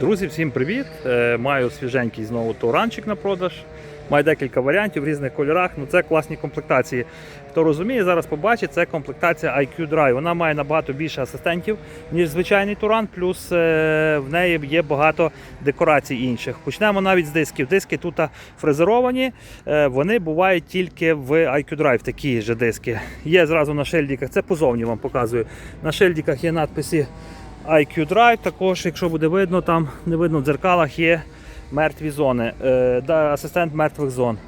Друзі, всім привіт! Е, Маю свіженький знову туранчик на продаж. Маю декілька варіантів в різних кольорах. Ну це класні комплектації. Хто розуміє, зараз побачить, це комплектація IQ Drive. Вона має набагато більше асистентів, ніж звичайний туран, плюс е, в неї є багато декорацій інших. Почнемо навіть з дисків. Диски тут фрезеровані, е, вони бувають тільки в IQ Drive, такі ж диски. Є зразу на шильдиках, це позовні вам показую. На шильдиках є надписи IQ Drive, також, якщо буде видно, там не видно в дзеркалах є мертві зони, е, асистент мертвих зон.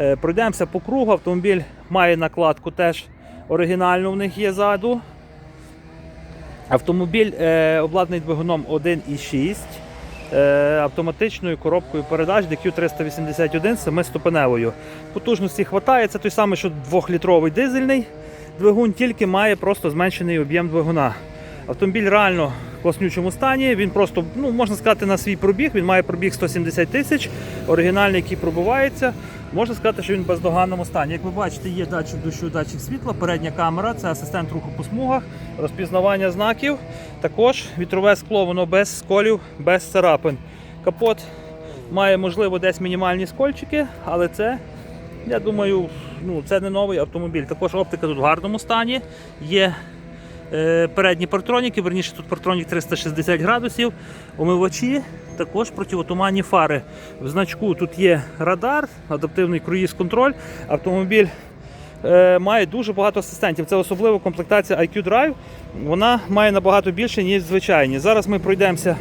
Е, Пройдемося по кругу. Автомобіль має накладку теж оригінальну в них є ззаду. Автомобіль е, обладнаний двигуном 1,6 е, автоматичною коробкою передач DQ381 7-ступеневою. Потужності хватає, це той самий, що 2-літровий дизельний двигун, тільки має просто зменшений об'єм двигуна. Автомобіль реально в класнючому стані. Він просто, ну можна сказати, на свій пробіг. Він має пробіг 170 тисяч, оригінальний, який пробувається. Можна сказати, що він в бездоганному стані. Як ви бачите, є датчик дощу, датчик світла, передня камера, це асистент руху по смугах, розпізнавання знаків. Також вітрове скло, воно без сколів, без царапин. Капот має, можливо, десь мінімальні скольчики, але це, я думаю, ну, це не новий автомобіль. Також оптика тут в гарному стані. Є передні партроніки, верніше тут партронік 360 градусів, омивачі, також противотуманні фари. В значку тут є радар, адаптивний круїз-контроль. Автомобіль е, має дуже багато асистентів. Це особливо комплектація IQ Drive. Вона має набагато більше, ніж звичайні. Зараз ми пройдемося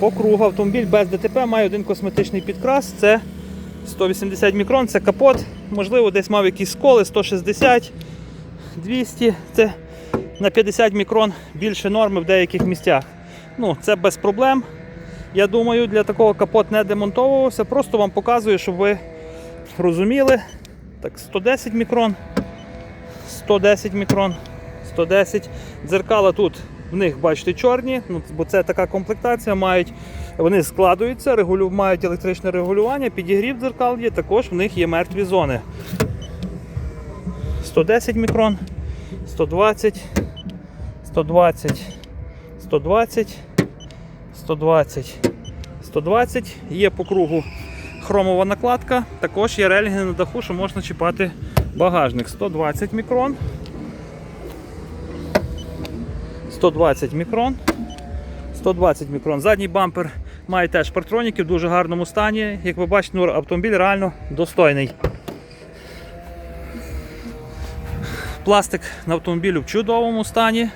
по кругу. Автомобіль без ДТП має один косметичний підкрас. Це 180 мікрон, це капот. Можливо, десь мав якісь сколи 160, 200. Це на 50 мікрон більше норми в деяких місцях. Ну, Це без проблем. Я думаю, для такого капот не демонтовувався. Просто вам показую, щоб ви розуміли. Так, 110 мікрон, 110 мікрон, 110. Дзеркала тут в них, бачите, чорні, ну, бо це така комплектація. Мають, Вони складуються, регулю, мають електричне регулювання, підігрів дзеркал є, також в них є мертві зони. 110 мікрон, 120, 120, 120, 120, 120. Є по кругу хромова накладка. Також є релінги на даху, що можна чіпати багажник. 120 мікрон. 120 мікрон. 120 мікрон. Задній бампер має теж партроніки в дуже гарному стані. Як ви бачите, автомобіль реально достойний. Пластик на автомобілю в чудовому стані.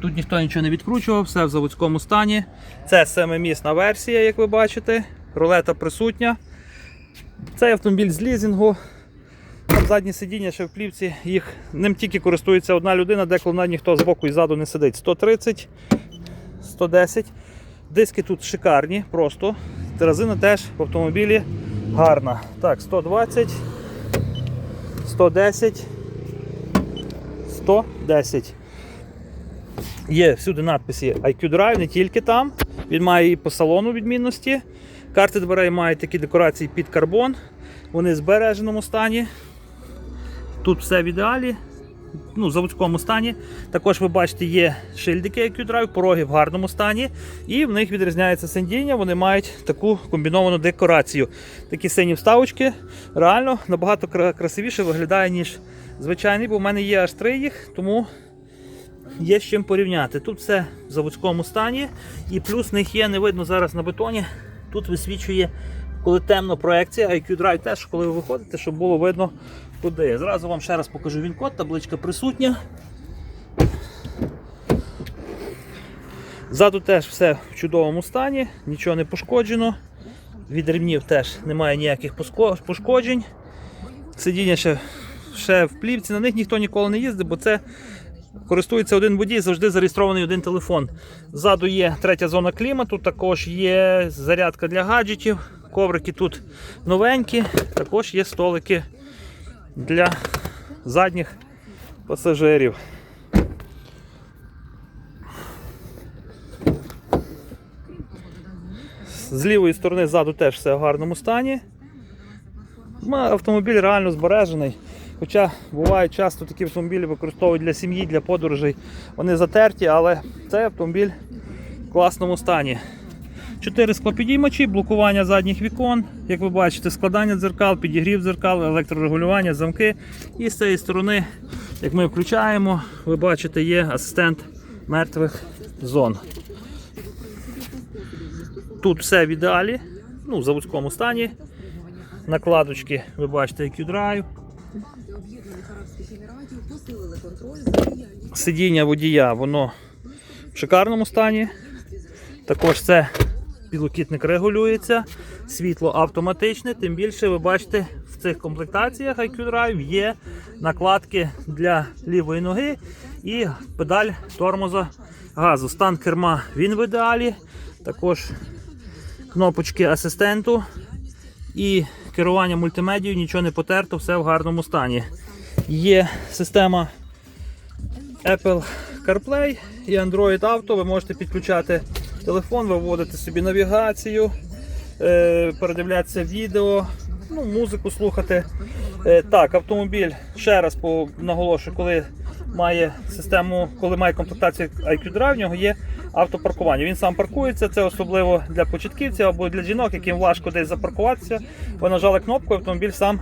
Тут ніхто нічого не відкручував, все в заводському стані. Це семимісна версія, як ви бачите. Рулета присутня. Цей автомобіль з лізингу. Там задні сидіння ще в плівці, їх ним тільки користується одна людина, деколи навіть ніхто з боку і ззаду не сидить. 130, 110. Диски тут шикарні, просто. Терезина теж в автомобілі гарна. Так, 120, 110, 110. Є всюди надписи IQ Drive, не тільки там. Він має і по салону відмінності. Карти дверей мають такі декорації під карбон. Вони в збереженому стані. Тут все в ідеалі, ну, в заводському стані. Також ви бачите, є шильдики IQ Drive, пороги в гарному стані. І в них відрізняється сидіння, вони мають таку комбіновану декорацію. Такі сині вставочки реально набагато красивіше виглядає, ніж звичайний, бо в мене є аж три їх, тому є з чим порівняти. Тут все в заводському стані, і плюс них є, не видно зараз на бетоні. Тут висвічує, коли темно проекція, IQ Drive теж, коли ви виходите, щоб було видно куди. Зразу вам ще раз покажу він код, табличка присутня. Ззаду теж все в чудовому стані, нічого не пошкоджено. Від ремнів теж немає ніяких пошкоджень. Сидіння ще, ще в плівці, на них ніхто ніколи не їздить, бо це користується один водій, завжди зареєстрований один телефон. Ззаду є третя зона клімату, також є зарядка для гаджетів, коврики тут новенькі, також є столики для задніх пасажирів. З лівої сторони ззаду теж все в гарному стані. Автомобіль реально збережений. Хоча бувають часто такі автомобілі використовують для сім'ї, для подорожей. Вони затерті, але цей автомобіль в класному стані. Чотири склопідіймачі, блокування задніх вікон, як ви бачите, складання дзеркал, підігрів дзеркал, електрорегулювання, замки. І з цієї сторони, як ми включаємо, ви бачите, є асистент мертвих зон. Тут все в ідеалі, ну, в заводському стані. Накладочки, ви бачите, Сидіння водія, воно в шикарному стані. Також це підлокітник регулюється, світло автоматичне, тим більше ви бачите в цих комплектаціях IQ Drive є накладки для лівої ноги і педаль тормоза газу. Стан керма він в ідеалі. Також кнопочки асистенту і керування мультимедією, нічого не потерто, все в гарному стані. Є система Apple CarPlay і Android Auto. Ви можете підключати телефон, виводити собі навігацію, е, передивлятися відео, ну, музику слухати. Е, Так, автомобіль ще раз наголошую, коли має систему, коли має комплектацію IQ Drive, в нього є автопаркування. Він сам паркується, це особливо для початківців або для жінок, яким важко десь запаркуватися. Ви нажали кнопку, автомобіль сам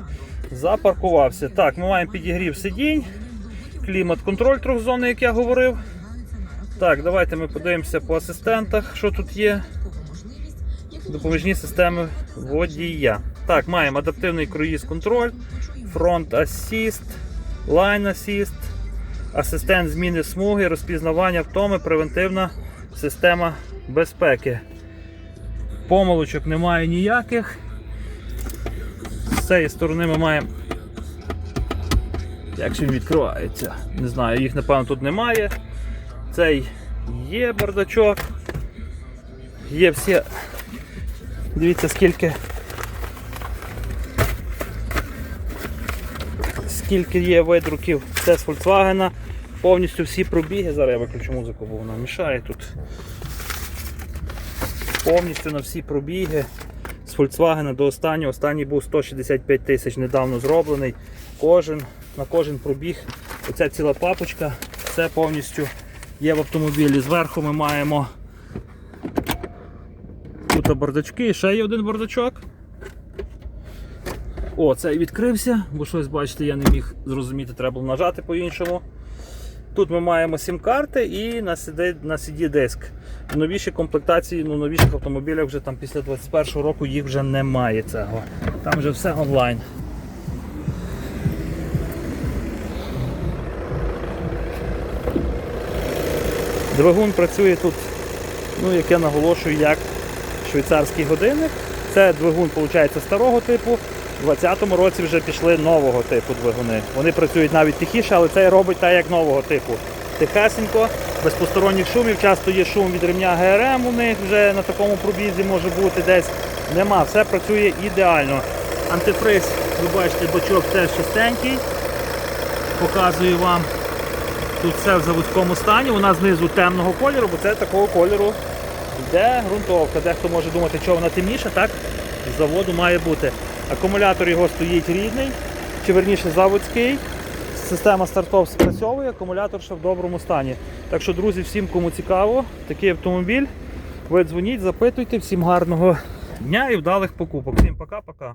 запаркувався. Так, ми маємо підігрів сидінь клімат-контроль трьохзонний, як я говорив. Так, давайте ми подивимося по асистентах, що тут є. Допоміжні системи водія. Так, маємо адаптивний круїз контроль, фронт асіст, лайн асіст, асистент зміни смуги, розпізнавання втоми, превентивна система безпеки. Помилочок немає ніяких. З цієї сторони ми маємо як він відкривається? Не знаю, їх напевно тут немає. Цей є бардачок. Є всі. Дивіться скільки. Скільки є видруків. Це з Volkswagen. Повністю всі пробіги. Зараз я виключу музику, бо вона мішає тут. Повністю на всі пробіги. З Volkswagen до останнього. Останній був 165 тисяч недавно зроблений. Кожен, на кожен пробіг. Оця ціла папочка, все повністю є в автомобілі. Зверху ми маємо тут бардачки, ще є один бардачок. О, цей відкрився, бо щось, бачите, я не міг зрозуміти, треба було нажати по-іншому. Тут ми маємо сім-карти і на CD, диск. В новішій комплектації, ну, новіших автомобілях вже там після 21 року їх вже немає цього. Там вже все онлайн. Двигун працює тут, ну, як я наголошую, як швейцарський годинник. Це двигун, виходить, старого типу. У 2020 році вже пішли нового типу двигуни. Вони працюють навіть тихіше, але це робить так, як нового типу. Тихесенько, без посторонніх шумів. Часто є шум від ремня ГРМ у них вже на такому пробізі може бути десь. Нема, все працює ідеально. Антифриз, ви бачите, бачок теж чистенький. Показую вам. Тут все в заводському стані, вона знизу темного кольору, бо це такого кольору йде ґрунтовка. Дехто може думати, що вона темніша, так з заводу має бути. Акумулятор його стоїть рідний, чи верніше заводський. Система стартов спрацьовує, акумулятор ще в доброму стані. Так що, друзі, всім, кому цікаво, такий автомобіль, ви дзвоніть, запитуйте, всім гарного дня і вдалих покупок. Всім пока-пока.